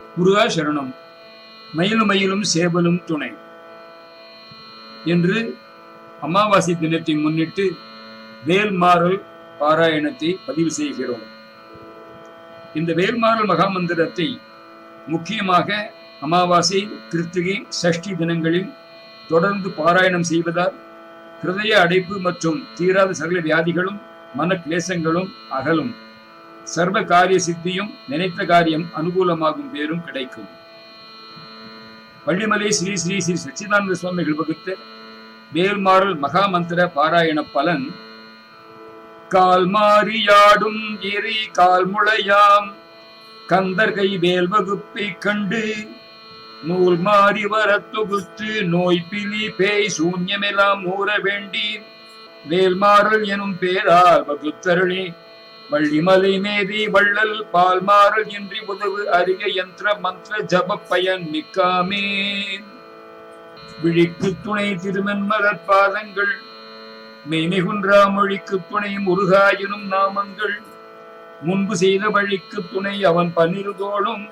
முருகா சரணம் மயிலும் மயிலும் சேவலும் துணை என்று அமாவாசை தினத்தை முன்னிட்டு வேல்மாறல் பாராயணத்தை பதிவு செய்கிறோம். இந்த வேல்மாறல் மகாமந்திரத்தை முக்கியமாக அமாவாசை கிருத்திகை சஷ்டி தினங்களில் தொடர்ந்து பாராயணம் செய்வதால் ஹிருதய அடைப்பு மற்றும் தீராத சகல வியாதிகளும் மன கிளேசங்களும் அகலும். சர்வ காரிய சித்தியும் நினைத்த காரியம் அனுகூலமாகும் பேரும் கிடைக்கும். வள்ளிமலை ஸ்ரீ ஸ்ரீ ஸ்ரீ சச்சிதானந்த சுவாமிகள் வகுத்த வேல்மாறல் மகாமந்திர பாராயண பலன். கால் மாறியாடும் எரி கால் முளையாம். கந்தர் கை வேல் வகுப்பை கண்டு நூல் மாறி வர தொகுத்து நோய் பிலி பேய் சூன்யமெல்லாம் மூற வேண்டி. வேல்மாறல் எனும் பேரால் வகுத்தருளே. வள்ளிமலை மேதி வள்ளல் பால் மாறல் இன்றி உதவு அருக யந்திர மந்திர ஜப பயன் மிக்காமே. விழிக்கு துணை திருமென்மலர் பாதங்கள் மெய்மிகுன்றா மொழிக்கு துணை முருகாயினும் நாமங்கள். முன்பு செய்த வழிக்கு துணை அவன் பன்னிருதோளும்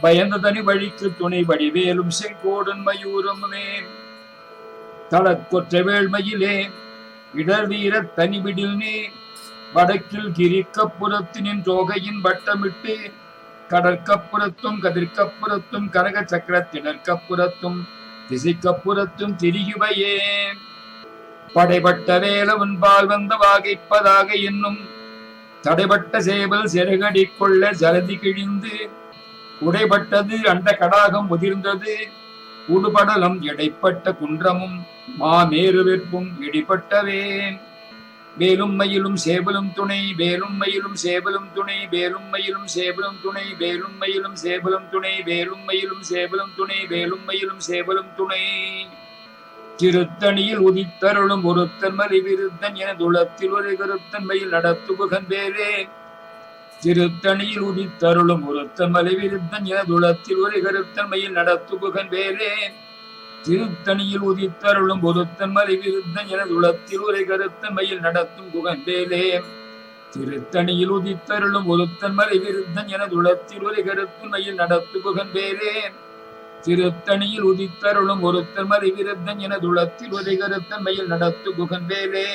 பயந்த தனி வழிக்கு துணை வடிவேலும் செங்கோடன் மயூரமுமே. தளக்கொற்ற வேள்மையிலே இடர் வீர தனிவிடில் நீ வடக்கில் கிரிக்கப்புறத்தினின் தோகையின் வட்டமிட்டு கடற்கப்புறத்தும் கதிர்க்கப்புறத்தும் கனக சக்கரத்தினர்க்கப்புறத்தும் திசைக்கப்புறத்தும் திரியுவையே. படைபட்ட வேல உன்பால் வந்த வாகைப்பதாக என்னும் தடைபட்ட சேவல் செருகடி கொள்ள ஜலதி கிழிந்து உடைபட்டது அண்ட கடாகம் உதிர்ந்தது உடுபடலம் எடைப்பட்ட குன்றமும் மாமேரு வெற்பும் இடிபட்டவே. வேலும் மயிலும் சேவலும் துணை வேலும் மயிலும் சேவலும் துணை வேலும் மயிலும் சேவலும் துணை வேலும் மயிலும் சேவலும் துணை வேலும் மயிலும் சேவலும் துணை வேலும் மயிலும் சேவலும் துணை. திருத்தணியில் உதித்தருளும் ஒருத்தன் மறை விருத்தன் என துளத்தில் ஒரு கருத்தன் மயில் நடத்துபுகன் வேலே திருத்தணியில் உதித்தருளும் ஒருத்தன் மலை விருத்தன் என துளத்தில் ஒரு கருத்தன் மயில் நடத்துபுகன் வேலே திருத்தணியில் உதித்தருளும் ஒருத்தன் மலை விருத்தன் என துளத்தில் ஒரு கருத்தன் நடத்தும் குகந்தேலே திருத்தணியில் உதித்தருளும் ஒருத்தன் விருத்தன் என துளத்தில் ஒரு கருத்தன் மயில் நடத்துபுகன் திருத்தணியில் உதித்தருளும் ஒருத்தன் விருத்தன் என உளத்தில் உரை கருத்தன்மையில் நடத்து குகந்தேலே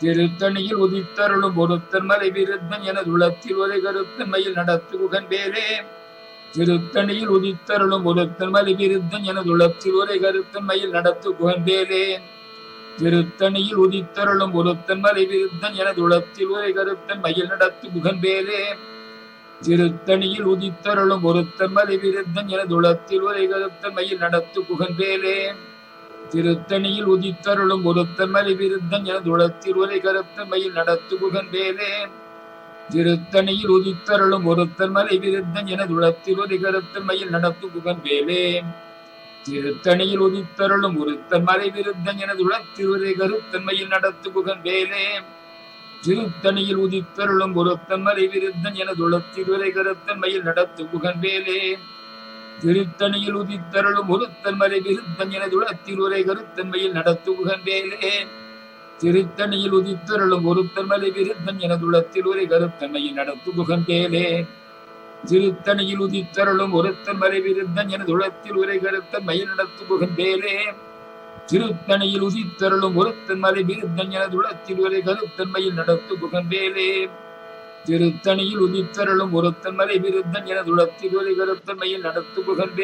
திருத்தணியில் உதித்தருளும் ஒருத்தன் விருத்தன் என உளத்தில் உரை கருத்தன்மையில் நடத்து குகந்தேலே திருத்தணியில் உதித்தருளும் ஒருத்தன் மலி விருத்தன் என துளத்தில் ஒரு கருத்தன் மயில் நடத்து குகன் திருத்தணியில் உதித்தருளும் ஒருத்தன் மலை விருத்தன் என துளத்தில் ஒரு கருத்தன் மயில் நடத்து குகன் திருத்தணியில் உதித்தருளும் ஒருத்தன் மலை விருத்தன் என துளத்தில் ஒரு கருத்தன் மயில் நடத்து குகன் திருத்தணியில் உதித்தருளும் ஒருத்தன் மலை விருத்தன் என துளத்தில் ஒரு கருத்தன் மயில் நடத்து குகன் திருத்தணியில் உதித்தருளும் ஒருத்தன் மலை விருத்தன் என துளத்தில் ஒரு மயில் நடத்து புகன் வேலே. திருத்தணியில் உதித்தருளும் ஒருத்தன் மலை விருத்தன் என துளத்தில் ஒரு மயில் நடத்து புகன் வேலே. திருத்தணியில் உதித்தருளும் ஒருத்தன் மலை விருத்தன் என துளத்தில் ஒரு மயில் நடத்து புகன் வேலே. திருத்தணியில் உதித்தருளும் ஒருத்தன் மலை விருத்தன் என துளத்தில் ஒரு கருத்தன் மயில் நடத்து புகன் வேலே. திருத்தணியில் உதித்தருளும் ஒருத்தன்மலை விருத்தன் என துளத்தில் ஒரு கருத்தன்மையை நடத்து குகன் திருத்தணியில் உதித்தருளும் ஒருத்தன்மலை விருத்தன் என துளத்தில் ஒரு கருத்தன்மையை நடத்து குகன் திருத்தணியில் உதித்தருளும் ஒருத்தன்மலை விருத்தன் என துளத்தில் ஒரு கருத்தன்மையில் நடத்து குகன் திருத்தணியில் உதித்தருளும் ஒருத்தன்மலை விருத்தன் என துளத்தில் ஒரு கருத்தன்மையில் நடத்து குகன்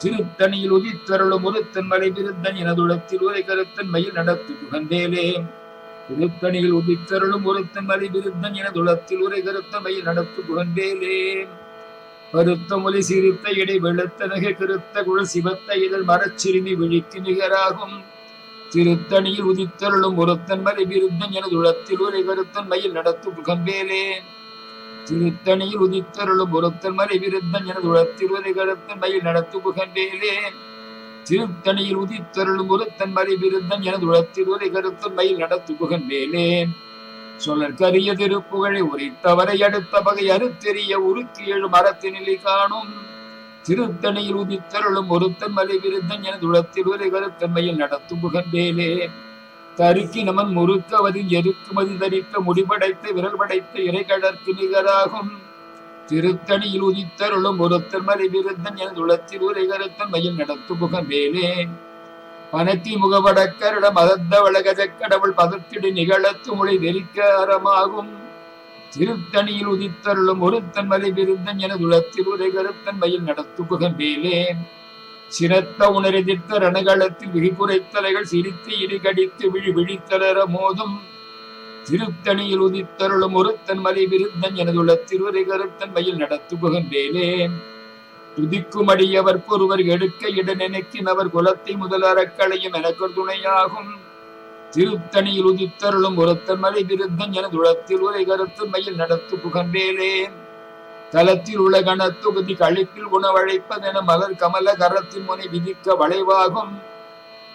திருத்தணியில் உதித்தருளும் ஒருத்தன் மலை விருத்தன் என துளத்தில் ஒரு கருத்தன் மயில் நடத்து குகன் திருத்தணியில் உதித்தருளும் ஒருத்தன் மலை விருத்தன் என துளத்தில் ஒரு கருத்தன் மயில் நடத்து குகன் பருத்த மொழி சிரித்த இடை வெளுத்த நகை கருத்த குழல் சிவத்த இதழ் மரச்சிறுமி விழிக்கு நிகராகும். திருத்தணியில் உதித்தருளும் ஒருத்தன் மலை விருத்தன் என உரை ஒரு கருத்தன் மயில் நடத்து புகம்பேலே திருத்தணியில் உதித்தருளும் ஒருத்தன் மறை விருத்தன் எனது துளத்தில் ஒரு மயில் நடத்து புகம்பேலே திருத்தணியில் உதித்தருளும் ஒருத்தன் மறை விருத்தன் எனது துளத்தில் ஒரு மயில் நடத்து புகம்பேலே சொல்லற்கரிய திருப்புகழை உரைத்தவரை அடுத்த பகை அறுத்தெறிய உருக்கி எழும் மரத்தினிலை காணும். திருத்தணியில் உதித்தருளும் ஒருத்தன் மலை விருத்தன் எனது துளத்தில் ஒரு கருத்தன்மையில் நடத்தும் புகந்தேலே தருக்கி நமன் முறுக்கவதில் எருக்குமதி தரிக்க முடிபடைத்து விரல் படைத்த இறைகடற்கு நிகராகும். திருத்தணியில் உதித்தருளும் ஒருத்தன் மலை விருத்தன் என துளத்தில் உரைகருத்தன் மயில் நடத்து புகம்பேலே பனத்தி முகவடக்கருட மதத்த வளகஜக்கடவுள் பதத்திடு நிகழத்து மொழி வெறிக்காரமாகும் திருத்தணியில் உதித்தருளும் ஒருத்தன் மலை விருந்தன் என துளத்தில் உரைகருத்தன் மயில் நடத்து புகம்பேலே சிரத்த உணரிதித்த ரணகளத்தில் விழிப்புரைத்தலைகள் சிரித்து இடிகடித்து விழி விழித்தலர மோதும். திருத்தணியில் உதித்தருளும் ஒருத்தன் மலை விருத்தன் எனதுள்ள திருவரை கருத்தன் மயில் நடத்து புகம்பேலே துதிக்கும் அடியவர் ஒருவர் எடுக்க இட நினைக்கினவர் குலத்தை முதல் அறக்களையும் எனக்கு துணையாகும். திருத்தணியில் உதித்தருளும் ஒருத்தன் மலை விருத்தன் எனதுள்ள திருவரை கருத்தன் மயில் நடத்து புகம்பேலே தலத்தில் உள்ள கணத்தொகுதி கழுத்தில் உணவழைப்பதென மலர் கமல கரத்தின் முனை விதிக்க வளைவாகும்.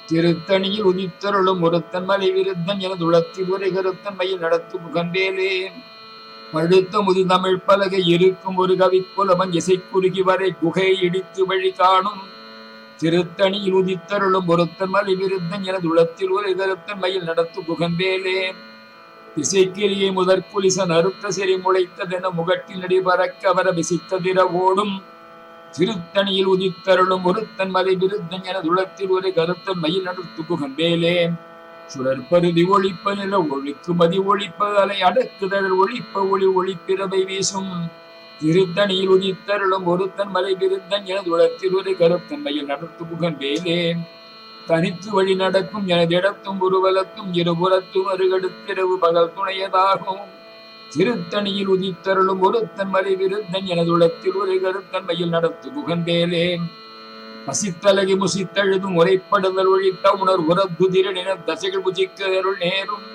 திருத்தணியில் உதித்தருளும் ஒருத்தன் மலை விருத்தன் எனது உளத்தில் உரை கருத்தன் மயில் நடத்து புகண்டேலே பழுத்த முது தமிழ் பலகை இருக்கும் ஒரு கவிப்புலவன் இசை வரை குகை இடித்து வழி காணும். திருத்தணியில் உதித்தருளும் ஒருத்தன் மலை விருத்தன் எனது உளத்தில் உரை கருத்தன் மயில் நடத்து புகண்டேலே திசைக்கிரியை முதற் குலிசன் அறுத்த முளைத்ததென முகட்டில் நடி பறக்க வர விசித்ததிர ஓடும் திருத்தணியில் உதித்தருளும் ஒருத்தன் மலை விருத்தன் என துளத்தில் ஒரு கருத்தன் மயில் நடுத்துகுகன் வேலே சுழற்பருதி ஒழிப்ப நில ஒழிக்கு மதி ஒழிப்ப அலை ஒழிப்ப ஒளி ஒளிப்பிறவை வீசும். திருத்தணியில் உதித்தருளும் ஒருத்தன் மலை விருத்தன் என துளத்தில் ஒரு கருத்தன் மயில் நடத்து புகம்பேலே தனித்து வழி நடக்கும் எனதிடத்தும் உருவலத்தும் இருபுறத்தும் அருகடுத்திரவு பகல் துணையதாகும். திருத்தணியில் உதித்தருளும் ஒருத்தன் மலை விருத்தன் எனதுளத்தில் ஒரு கருத்தன்மையில் நடத்து புகந்தேலே பசித்தலகி முசித்தழுதும் உரைப்படுதல் ஒழித்த உணர் உரத்துதிரனின தசைகள் புஜிக்க அருள் நேரும்.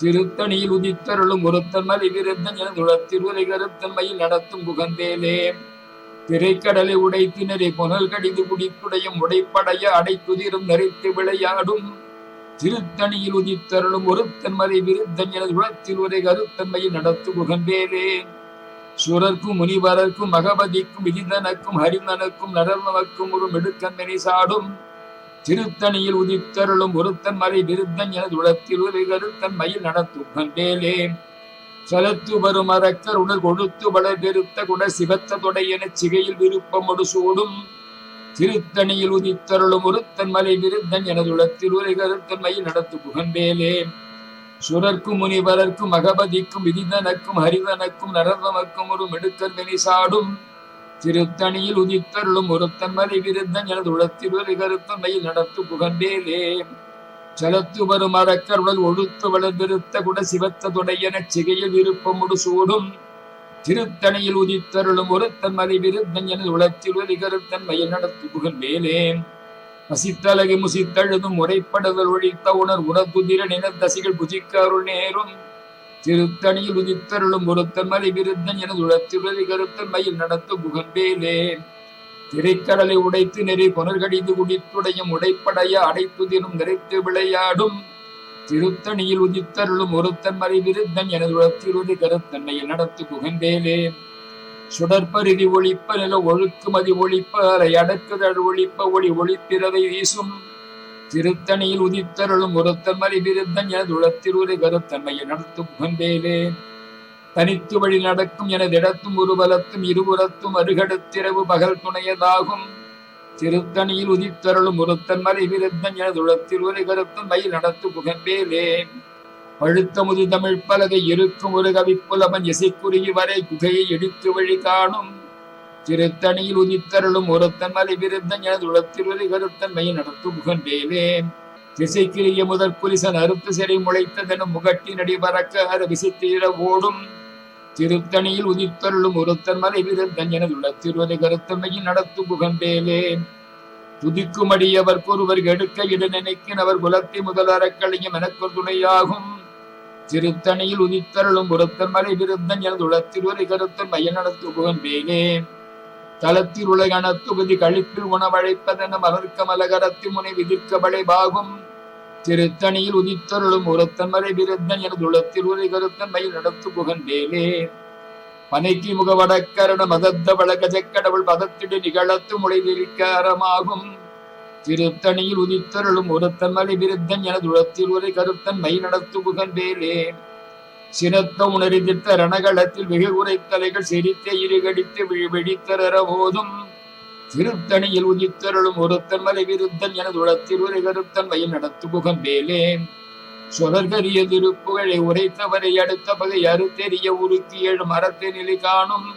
திருத்தணியில் உதித்தருளும் ஒருத்தன் மலை விருத்தன் எனதுளத்தில் ஒரு கருத்தன்மையில் நடத்தும் புகந்தேலே திரைக்கடலை உடைத்தினரை புனல் கடிது குடித்துடையும் உடைப்படைய அடைத்துதிரும் நரைத்து விளையாடும் திருத்தணியில் உதித்தருளும் ஒருத்தன்மறை விருத்தன் எனது உலத்தில் உரை கருத்தன்மையை நடத்து புகந்தேலே சுரர்க்கும் முனிவரர்க்கும் மகபதிக்கும் விதிதனக்கும் ஹரிந்தனுக்கும் நரர்மக்கும் ஒரு மெடுக்கன்மனை சாடும் திருத்தணியில் உதித்தருளும் ஒருத்தன் மறை விருத்தன் எனது உலத்தில் உரை கருத்தன்மையில் நடத்து புகந்தேலே சலத்து வரும் அறக்கர் உடல் கொடுத்து வளர் பெருத்த குட சிவத்த தொடையென சிகையில் விருப்பமொடு சூடும். திருத்தணியில் உதித்தருளும் ஒருத்தன் மலை விருத்தன் எனது உலத்தில் ஒரு கருத்தன்மையில் நடத்து புகன்பேலே சுரர்க்கும் முனிவரர்க்கும் மகபதிக்கும் விதிதனக்கும் ஹரிதனக்கும் நரதமக்கும் ஒரு மெடுக்கர் வெனிசாடும் திருத்தணியில் உதித்தருளும் ஒருத்தன் மலை விருத்தன் எனது உலத்தில் ஒரு கருத்தன்மையில் நடத்து புகன்பேலே சலத்து வரும் அறக்கருடல் ஒழுத்து வளர்ந்திருத்த குட சிவத்த தொடையன சிகையில் விருப்பமுடு சூடும். திருத்தணியில் உதித்தருளும் ஒருத்தன் மலை விருத்தன் எனது உலத்தில் ஒரு கருத்தன் மயில் நடத்து புகழ் மேலே. பசித்தலகை முசித்தழுதும் உரைப்படுதல் ஒழித்த உணர் உணர்துதிர நின தசிகள் புஜிக்க அருள் நேரும். திருத்தணியில் உதித்தருளும் ஒருத்தன் மலை விருத்தன் எனது உலத்தில் ஒரு கருத்தன் மயில் நடத்து புகழ் மேலே. திரைக்கடலை உடைத்து நெறி புனர்கடிந்து குடித்துடையும் உடைப்படைய அடைப்புதிரும் நிறைத்து விளையாடும். திருத்தணியில் உதித்தருளும் ஒருத்தன் மறை விருத்தன் எனது உளத்திலுது கருத்தன்மையில் நடத்து புகந்தேலே சுடற்பருதி ஒழிப்ப நில ஒழுக்குமதி ஒழிப்ப அலை அடக்குதல் ஒழிப்ப ஒளி ஒளிப்பிறவை வீசும். திருத்தணியில் உதித்தருளும் ஒருத்தன் மறை விருத்தன் எனது உளத்திலுது கருத்தன்னையில் நடத்து புகந்தேலே தனித்து வழி நடக்கும் எனது இடத்தும் ஒருபலத்தும் இருபுறத்தும் அருகடுத்திரவு பகல் துணையதாகும். திருத்தணியில் உதித்தருளும் ஒருத்தன் மலை விருத்தன் எனதுளத்தில் ஒரு கருத்தன் மயில் நடத்து புகம்பேலே பழுத்த முது தமிழ் பலகை இருக்கும் ஒரு கவிப்புலவன் இசைக்குருகி வரை குகையை இடித்து வழி காணும். திருத்தணியில் உதித்தருளும் ஒருத்தன் மலை விருத்தன் எனதுளத்தில் ஒரு கருத்தன் மயில் நடத்து புகம்பேலே திசைக்கிரிய முதற் புலிசன் அறுத்து சிறை முளைத்ததெனும் முகட்டின் அடி பறக்க அற விசித்தீர ஓடும். திருத்தணியில் உதித்தருளும் ஒருத்தன் மலை விருத்தன் எனதுள்ள திருவதை கருத்தமையில் நடத்து புகம்பேலே துதிக்குமடியவர் ஒருவர் எடுக்க இட நினைக்கினவர் குலத்தை முதல் அறக்களையும் எனக்கு துணையாகும் திருத்தணியில் உதித்தருளும் ஒருத்தன் மலை விருத்தன் எனதுள்ள திருவதை கருத்தன் மைய நடத்து புகம்பேலே தளத்தில் உலகன தொகுதி கழிப்பில் உணவழைப்பதென மலர்க்க மலகரத்தி முனை விதிர்க்க பாகும். திருத்தணியில் உதித்தருளும் ஒருத்தன் மறை விருத்தன் எனது உளத்தில் உரை கருத்தன் மயில் நடத்து புகந்தேலே பனைக்கு முக வடக்கரண மதத்த வழக்கஜக்கடவுள் பதத்திடு நிகழத்து முளைவிரிக்க திருத்தணியில் உதித்தருளும் ஒருத்தன் மலை விருத்தன் எனது உளத்தில் உரை கருத்தன் மை நடத்து புகந்தேலே சினத்த உணரிதித்த ரணகலத்தில் வெகு உரைத்தலைகள் சிரித்த இருகடித்து விழி வெடித்தரற போதும் திருத்தணியில் உதித்தருளும் ஒருத்தன் மலை விருத்தன் எனது உளத்தில் ஒரு கருத்தன் வயல் நடத்து புகன் வேலே சொலர்கரிய திருப்புகழை உரைத்தவரை அடுத்த பகை அறுத்தெறிய உருக்கி ஏழு மரத்தை நிலை காணும்.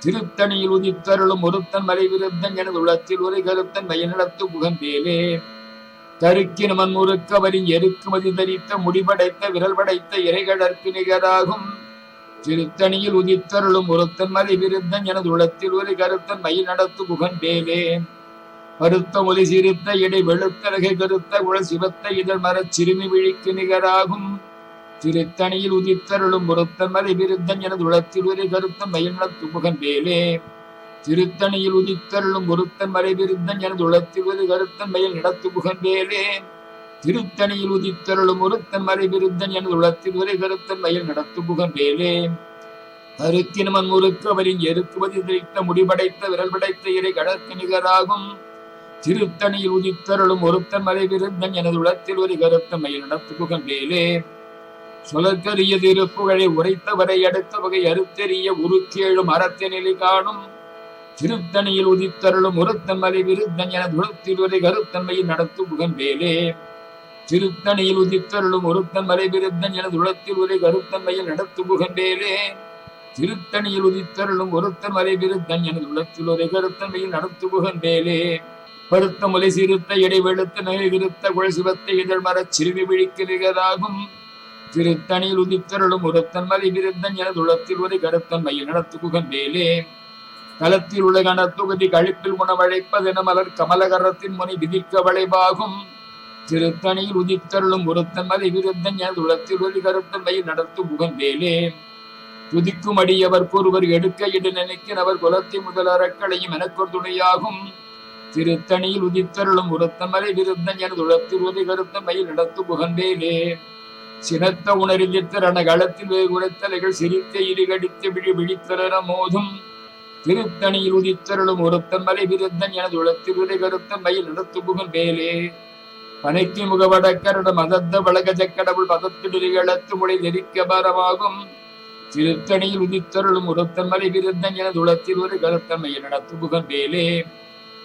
திருத்தணியில் உதித்தருளும் ஒருத்தன் மலை விருத்தன் எனது உளத்தில் ஒரு கருத்தன் வயல் நடத்து புகன் வேலே தருக்கின மண் முறுக்கவரின் எருக்குமதி தரித்த முடிபடைத்த விரல் படைத்த இறைகடற்கு நிகராகும் திருத்தணியில் உதித்தருளும் ஒருத்தன் மறை விருத்தன் எனது உளத்தில் ஒரு கருத்தன் மயில் நடத்து புகன் வேலே பருத்த ஒலி சிரித்த இடை வெளுத்தலகை கருத்த உழல் சிவத்த இதழ் மரச் சிறுமி விழிக்கு நிகராகும். திருத்தணியில் உதித்தருளும் ஒருத்தன் மறை விருத்தன் எனது உளத்தில் ஒரு கருத்தன் மயில் நடத்து புகன் வேலே திருத்தணியில் உதித்தருளும் ஒருத்தன் மறை விருத்தன் எனது உளத்தில் ஒரு கருத்தன் மயில் நடத்து புகன் வேலே திருத்தணியில் உதித்தருளும் ஒருத்தன் மறைபிருத்தன் எனது உளத்தில் உரை கருத்தன் வயல் நடத்து புகன் வேலே அருக்கினமன் முறுக்கு அவரின் எருக்குவதி திரித்த முடிபடைத்த விரல் படைத்த இறை கடற்கு நிகராகும். திருத்தணியில் உதித்தருளும் ஒருத்தன் மறைவிருந்தன் எனது உளத்தில் ஒரு கருத்தன் மயில் நடத்து புகன் வேலே சொலற்கரிய திருப்புகழை உரைத்தவரை அடுத்த வகை அறுத்தெறிய உருக்கேழும் அறத்தை நிலை காணும். திருத்தணியில் உதித்தருளும் ஒருத்தன் மலை விருத்தன் எனது உளத்தில் ஒரு கருத்தன்மையில் நடத்து புகன் வேலே திருத்தணியில் உதித்தருளும் ஒருத்தன் மலைபிருத்தன் எனது உளத்தில் ஒரு கருத்தன்மையில் நடத்து புகன் திருத்தணியில் உதித்தருளும் ஒருத்தன் மலைபிருத்தன் எனது உளத்தில் ஒரு கருத்தன்மையில் நடத்து பருத்த முலை சிறுத்த இடைவெளுத்த நகை விருத்த குழல் சிவத்தை இதழ் மரச் சிறுவி விழிக்கிறதாகும் திருத்தணியில் உதித்தருளும் ஒருத்தன் மலை விருத்தன் எனது உளத்தில் ஒரு கருத்தன்மையில் நடத்து புகன் களத்தில் உள்ள கணத்தொகுதி கழிப்பில் உணவழைப்பதென மலர் கமலகரத்தின் முனை விதிக்க வளைவாகும். திருத்தணியில் உதித்தருளும் ஒருத்தன் மதி விருத்தன் எனது உளத்தில் ஒரு கருத்தன்மையில் நடத்தும் முகந்தேலே துதிக்கும் அடியவர் கூறுவர் எடுக்க இடு நினைக்கிறவர் குலத்தை முதல் அறக்களையும் எனக்கொரு துணையாகும் திருத்தணியில் உதித்தருளும் உரத்தன் மலை விருத்தன் எனது உளத்தில் ஒரு கருத்தன்மையில் நடத்து புகந்தேலே சினத்த உணரித்திறன களத்தில் உரைத்தலைகள் சிரித்த இருகடித்து விழி விழித்தரண மோதும். திருத்தணியில் உதித்தருளும் ஒருத்தன் மலை விருத்தன் எனது உளத்தில் ஒரு கருத்தன்மையில் நடத்து வேலே பனைக்கு முகவடக்கரட மதத்த வழக கடவுள் பதத்திடுகளத்து மொழி நெரிக்க பரமாகும். திருத்தணியில் உதித்தருளும் உரத்தமலை விருந்தன் என துளத்தில் ஒரு கருத்தன்மையில் நடத்து புகன் வேலே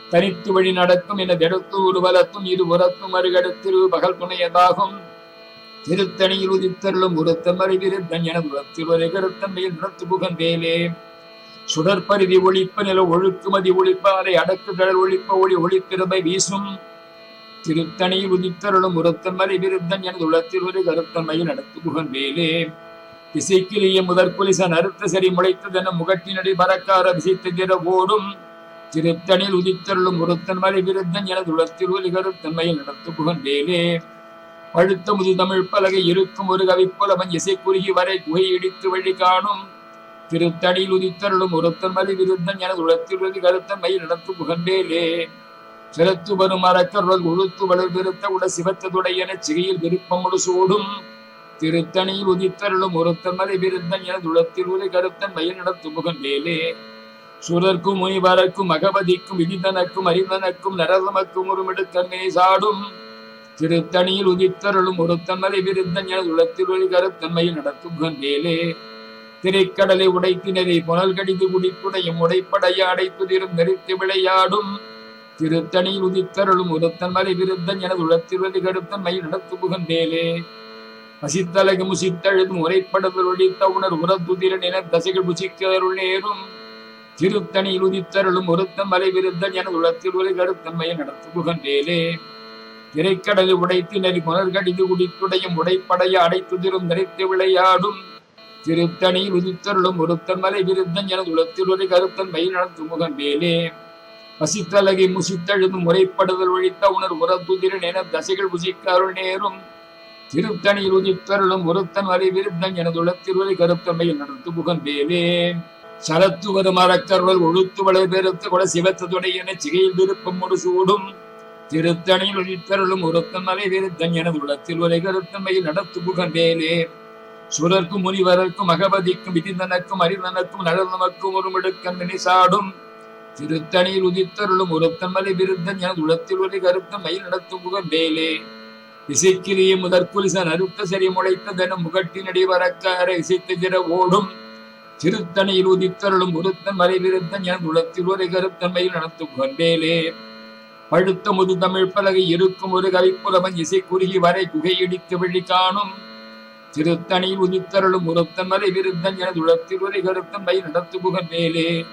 தனித்து வழி நடக்கும் என தெடுத்து உருவலத்தும் இரு உரத்தும் அருகடுத்திரு பகல் புனையதாகும். திருத்தணியில் உதித்தருளும் உரத்தமலை விருந்தன் என துளத்தில் ஒரு கருத்தன்மையில் நடத்து புகன் வேலே சுடற்பருதி ஒழிப்ப நில ஒழுக்குமதி ஒழிப்ப அதை அடக்கு கடல் ஒழிப்ப ஒளி ஒளித்திருமை வீசும். திருத்தணியில் உதித்தருளும் உருத்தம் விருத்தன் எனது உலத்தில் ஒரு கருத்தமையில் நடத்து புகன் வேலே திசைக்கிளிய முதற் புலிசன் அறுத்த சரி முளைத்ததென முகட்டினடி பறக்கார விசைத்த திர ஓடும். திருத்தணில் உதித்தருளும் ஒருத்தன் மலை விருத்தன் எனது உலத்தில் ஒலி கருத்தன்மையில் நடத்து புகன் வேலே பழுத்த முது தமிழ் பலகை இருக்கும் ஒரு கவிப்புலவன் இசை குறுகி வரை குகை இடித்து வழி காணும். திருத்தணியில் உதித்தருளும் ஒருத்தன் மலை விருத்தன் எனது உலத்தில் ஒலி கருத்தன்மையில் நடத்து புகன் வேலே சிறத்து வரும் அறக்கருள் உழுத்து வளர் விருத்த உட சிவத்ததுடையன சிகையில் விருப்பமுடு சூடும். திருத்தணியில் உதித்தருளும் ஒருத்தன் மலை விருத்தன் எனது உலத்தில் கருத்தன் மயில் நடத்து முகம் மேலே. சுரர்க்கும் முனிவரக்கும் அகபதிக்கும் விதிதனக்கும் அறிந்தனக்கும் நரதமக்கும் ஒரு சாடும். திருத்தணியில் உதித்தருளும் ஒருத்தன் மலை விருத்தன் என துளத்தில் ஒளி கருத்தன்மையில் நடத்தும் கண்டேலே திரைக்கடலை உடைத்தினரை புனல் கடிது குடிப்புடையும் உடைப்படைய அடைத்துதிரும் நெறித்து விளையாடும். திருத்தணியில் உதித்தருளும் ஒருத்தன் மலை விருத்தன் எனது உளத்திருவதி கடுத்தன் மயில் நடத்து புகந்தேலே பசித்தலகு முசித்தழுதும் உரைப்படுதல் ஒழித்த உணர் உரத்துதிரன் என தசைகள் புசிக்கருள் நேரும். திருத்தணியில் உதித்தருளும் ஒருத்தன் மலை விருத்தன் எனது உளத்திருவதி கடுத்தன் மயில் நடத்து புகந்தேலே திரைக்கடலில் உடைத்து நெறி புனர்கடிது குடித்துடையும் உடைப்படைய அடைத்துதிரும் நிறைத்து விளையாடும். திருத்தணியில் உதித்தருளும் ஒருத்தன் மலை விருத்தன் எனது உளத்திருவதி கருத்தன் மயில் நடத்து முகன்றேலே பசித்தலகை முசித்தழுது முறைப்படுதல் ஒழித்த உணர் உரத்துதிரன் என தசைகள் புசிக்க நேரும். திருத்தணியில் உதித்தருளும் ஒருத்தன் வரை விருத்தன் எனது உலத்தில் கருத்தமையில் நடத்து புகன்றேலே சரத்து வரும் அறக்கருள் ஒழுத்து வளை பெருத்து கொட என சிகையில் விருப்பம் ஒரு சூடும். திருத்தணியில் ஒழித்தருளும் ஒருத்தன் வரை விருத்தன் எனது உலத்தில் கருத்தமையில் கருத்தன்மையில் நடத்து புகன்றேலே சுரர்க்கும் முனிவரர்க்கும் அகபதிக்கும் விதிந்தனக்கும் அறிந்தனக்கும் நலனமக்கும் ஒரு மிடுக்கண்ணி சாடும் திருத்தணியில் உதித்தருளும் ஒருத்தன் மலை விருத்தன் எனது உளத்தில் ஒரு கருத்தம் மயில் நடத்தும் முகம் புகன்றேலே இசைக்கிரிய முதற்குலிசன் அறுத்த சரி முளைத்ததென முகட்டினடி வரக்கார இசைத்த திர ஓடும். திருத்தணியில் உதித்தருளும் உருத்தன் மலை விருத்தன் எனது உளத்தில் ஒரு கருத்தன் மயில் நடத்தும் முகம் கொண்டேலே பழுத்த முது தமிழ் பலகை இருக்கும் ஒரு கவிப்புலவன் இசை குறுகி வரை குகையிடித்து விழி காணும். திருத்தணியில் உதித்தருளும் உருத்தன் மலை விருத்தன் எனது உளத்தில் ஒரு கருத்தன்மை நடத்து மேலே.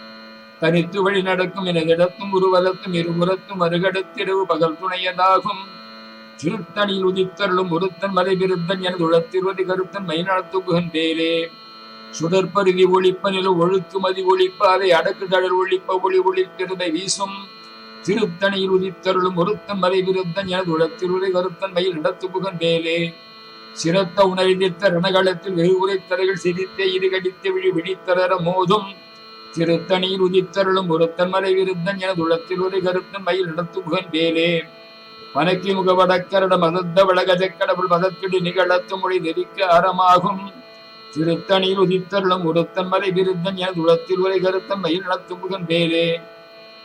தனித்து வழி நடக்கும் எனதிடத்தும் உருவலத்தும் இருபுறத்தும் அருகடத்திரவு பகல் துணையதாகும். திருத்தணியில் உதித்தருளும் ஒருத்தன் மலை விருத்தன் எனது உளத்திருவதி கருத்தன் மை நடத்து சுடற்பருதி ஒழிப்ப நில ஒழுக்குமதி ஒழிப்ப அதை அடக்கு தழல் ஒழிப்ப ஒளி ஒளித்திருதை வீசும். திருத்தணியில் உதித்தருளும் ஒருத்தன் மலை விருத்தன் எனது உளத்திருவதி கருத்தன் மயில் நடத்து புகழ்ந்தேலே சிரத்த உணர்ந்தித்த ரணகளத்தில் வெகு உரைத்தலைகள் சிரித்தே இருகடித்து விழி விழித்தளர மோதும். திருத்தணியில் உதித்தருளும் ஒருத்தன் மலை விருத்தன் எனது உளத்தில் ஒரு கருத்தன் மயில் நடத்து வேலே. வனக்கி முகவடக்கரட மதத்த வளகஜக்கடவுள் மதத்திடு நிகழத்து மொழி நெறிக்க அறமாகும். திருத்தணியில் உதித்தருளும் ஒருத்தன் மலை விருத்தன் எனது உளத்தில் ஒரு கருத்தன் மயில் நடத்து வேலே.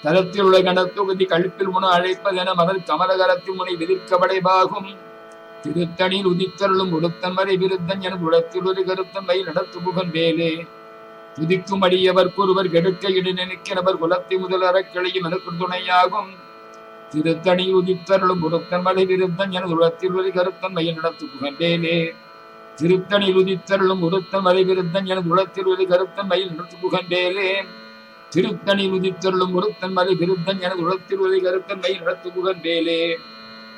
தரத்தில் உள்ள கணத்துகுதி கழுப்பில் முன அழைப்பதென மதல் கமலகரத்தில் முனை விதிர்க்கபடைபாகும் திருத்தணியில் உதித்தருளும் ஒருத்தன் மறை விருத்தன் எனது உலத்தில் ஒரு கருத்தன் மயில் நடத்து வேலே. துதிக்கும் அடியவர் ஒருவர் கெடுக்க இடு நினைக்கிறவர் குலத்தை முதல் அறக்கிளையும் எனக்கு துணையாகும்? திருத்தணி உதித்தருளும் உடுத்தன் மலை விருத்தன் என உலத்தில் ஒரு கருத்தன் மையம் நடத்து புகழ்ந்தேலே திருத்தணி உதித்தருளும் உடுத்தன் மலை விருத்தன் என உலத்தில் ஒரு கருத்தன் மயில் நடத்து புகண்டேலே திருத்தணி உதித்தருளும் உருத்தன் மலை விருத்தன் என உலத்தில் ஒரு கருத்தன் மயில் நடத்து புகண்டேலே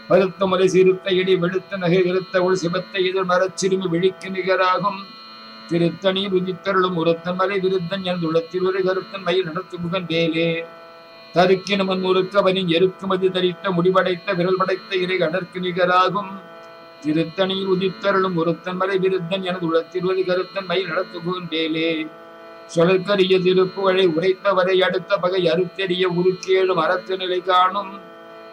பருத்த மலை சிறுத்த இடி வெளுத்த நகை விருத்த உள் சிவத்தை எதிர் மரச்சிறுமி விழிக்கு நிகராகும். திருத்தணி ருதித்தருளும் உருத்தன் மலை விருத்தன் என் உளத்தில் ஒரு கருத்தன் மயில் நடத்து வேலே. தருக்கினமன் முறுக்கவனின் எருக்குமதி தரித்த முடிவடைத்த விரல் படைத்த இறை அடற்கு நிகராகும். திருத்தணியில் உதித்தருளும் ஒருத்தன் மலை விருத்தன் எனது உளத்தில் ஒரு கருத்தன் மயில் நடத்து வேலே. சொலற்கரிய திருப்புகழை உரைத்தவரை அடுத்த பகை அறுத்தெறிய உருக்கேழும் அறத்து நிலை காணும்.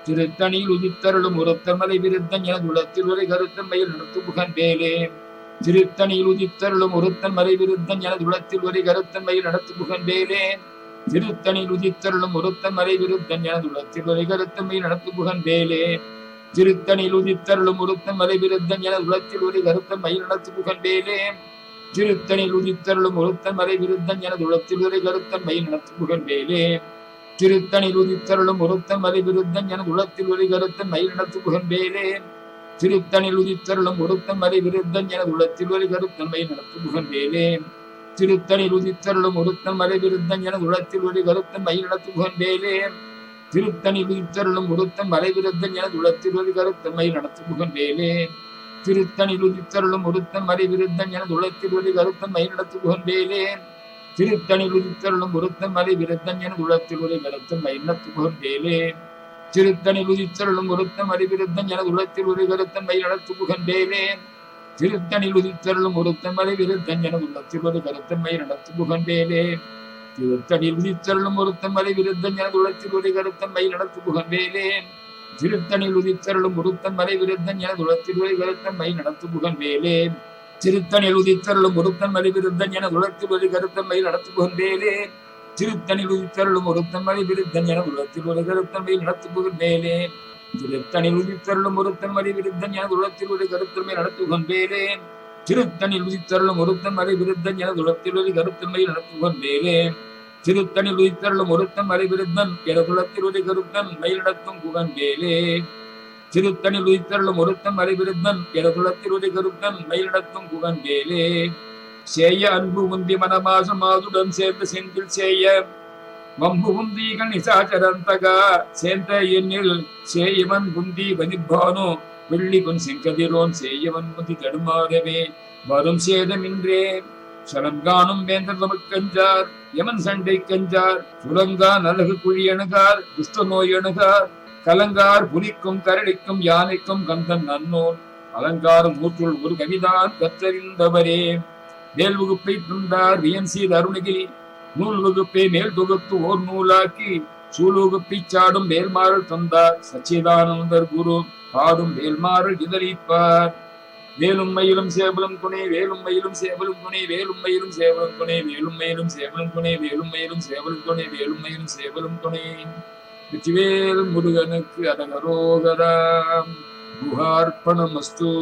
திருத்தணியில் உதித்தருளும் ஒருத்தன் மலை விருத்தன் எனது உளத்தில் ஒரு கருத்தன் மயில் நடத்து வேலே. திருத்தணியில் உதித்தருளும் ஒருத்தன் மறைவிருத்தன் எனது உலத்தில் ஒரு கருத்தன்மையில் நடத்து புகழ்ந்தேலே திருத்தணியில் உதித்தருளும் ஒருத்தன் மறைவிருத்தன் எனது உலத்தில் ஒரு கருத்தன்மையில் நடத்து புகழ்ந்தேலே திருத்தணியில் உதித்தருளும் ஒருத்தன் மறைவிருத்தன் எனது உலத்தில் ஒரு கருத்தன்மையில் நடத்து புகழ்ந்தேலே திருத்தணியில் உதித்தருளும் ஒருத்தன் மறைவிருத்தன் எனது உலத்தில் ஒரு கருத்தன்மையில் நடத்து புகழ்ந்தேலே திருத்தணியில் உதித்தருளும் ஒருத்தன் மறைவிருத்தன் எனது உலத்தில் ஒரு கருத்தன்மையில் நடத்து புகழ்ந்தேலே திருத்தனில் உதித்தருளும் ஒருத்தன் மலை விருத்தன் எனது உலத்தில் ஒளி கருத்தன்மை மயில் நடத்து புகழ்ந்தேலே திருத்தணில் உதித்தருளும் ஒருத்தன் மலை விருத்தன் எனது உலத்தில் ஒளி கருத்தன்மை மயில் நடத்து புகழ்ந்தேலே திருத்தணில் உதித்தருளும் ஒருத்தன் மலை விருத்தன் எனது உலத்தில் ஒளி கருத்தன்மை மயில் நடத்து புகழ்ந்தேலே திருத்தணில் உதித்தருளும் ஒருத்தன் மலை விருத்தன் எனது உலத்தில் ஒளி கருத்தன்மை மயில் நடத்து புகழ்ந்தேலே திருத்தணில் உதித்தருளும் ஒருத்தன் மலை விருத்தன் என உலத்தில் உரை கருத்தன்மை மயிலத்து புகழ்ந்தேலே திருத்தணில் உதித்தருளும் ஒருத்தம் அறிவிருத்தம் எனது உலகத்தில் ஒரு உரை மயில் மயிலத்து புகழ்ந்தேலே திருத்தணில் உதித்தருளும் ஒருத்தன் மலை எனது என உள்ளத்தில் ஒரு கருத்தன் மயிலத்து புகழ்ந்தேலே திருத்தணில் உதித்தருளும் ஒருத்தன் மலை எனது உலகத்தில் உலத்தில் ஒரு கருத்தன் மயிலத்து புகழ்ந்தேலே திருத்தணில் உதித்தருளும் ஒருத்தன் மலை எனது உலகத்தில் ஒரு கருத்தன் மயில் நடத்து புகழ்ந்தேலே திருத்தணில் உதித்தருளும் ஒருத்தன் மலை எனது உலகத்தில் ஒரு கருத்தன் மயில் நடத்து புகழ்ந்தேலே திருத்தணி உதித்தருளும் ஒருத்தன் மலை விருத்தன் என உலகத்தில் ஒரு கருத்தன் மயில் நடத்து புகழ்ந்தேலே உதித்தருளும் ஒருத்தன் மலை விருத்தன் என உலகத்தில் ஒரு கருத்தன் மயில் நடத்து புகழ்ந்தேலே திருத்தணில் உதித்தருளும் ஒருத்தன் மலை விருத்தன் என உலகத்தில் ஒரு கருத்தன் மயில் நடத்து புகழ்ந்தேலே திருத்தணில் உதித்தருளும் ஒருத்தன் மலை விருத்தன் என குலத்தில் ஒரு கருத்தன் மயில் நடத்தும் குகன் புகழ்ந்தேலே திருத்தணில் உயிர்த்தருளும் ஒருத்தன் என குலத்தில் ஒரு கருத்தன் குகன் புகழ்ந்தேலே சேய அன்பு உந்தி மனமாச மாதுடன் சேர்ந்து செந்தில் சேய. வம்பு உந்தீகள் நிசாச்சரந்தகா. சேர்ந்த எண்ணில் சேயவன் குந்தி வனிப்பானோ வெள்ளி பொன் செங்கதிரோன் சேயவன் முந்தி தடுமாறவே. வரும் சேதமின்றே சலங்கானும் வேந்தர் நமக்கஞ்சார் யமன் சண்டை கஞ்சார்? சுரங்கா நலகு குழி அணுகார். குஷ்ட நோய் அணுகார். கலங்கார் புலிக்கும் கரடிக்கும் யானைக்கும் கந்தன் நன்னோன். அலங்காரம் ஊற்றுள் ஒரு கவிதான் கற்றறிந்தவரே. மேல் வகுப்பை துண்டார் வியன் அருணகிரி நூல் வகுப்பை மேல் தொகுத்து ஓர் நூலாக்கி சூழ் சாடும் மேல்மாறல் தந்தார் சச்சிதானந்தர் குரு பாடும் மேல்மாறல் இதழிப்பார். வேலும் மயிலும் சேவலும் துணை வேலும் மயிலும் சேவலும் துணை வேலும் மயிலும் சேவலும் துணை வேலும் மயிலும் சேவலும் துணை வேலும் மயிலும் சேவலும் துணை வேலும் மயிலும் சேவலும் துணை வெற்றிவேல் முருகனுக்கு அதகரோகராம் குஹார்ப்பணமஸ்தூ.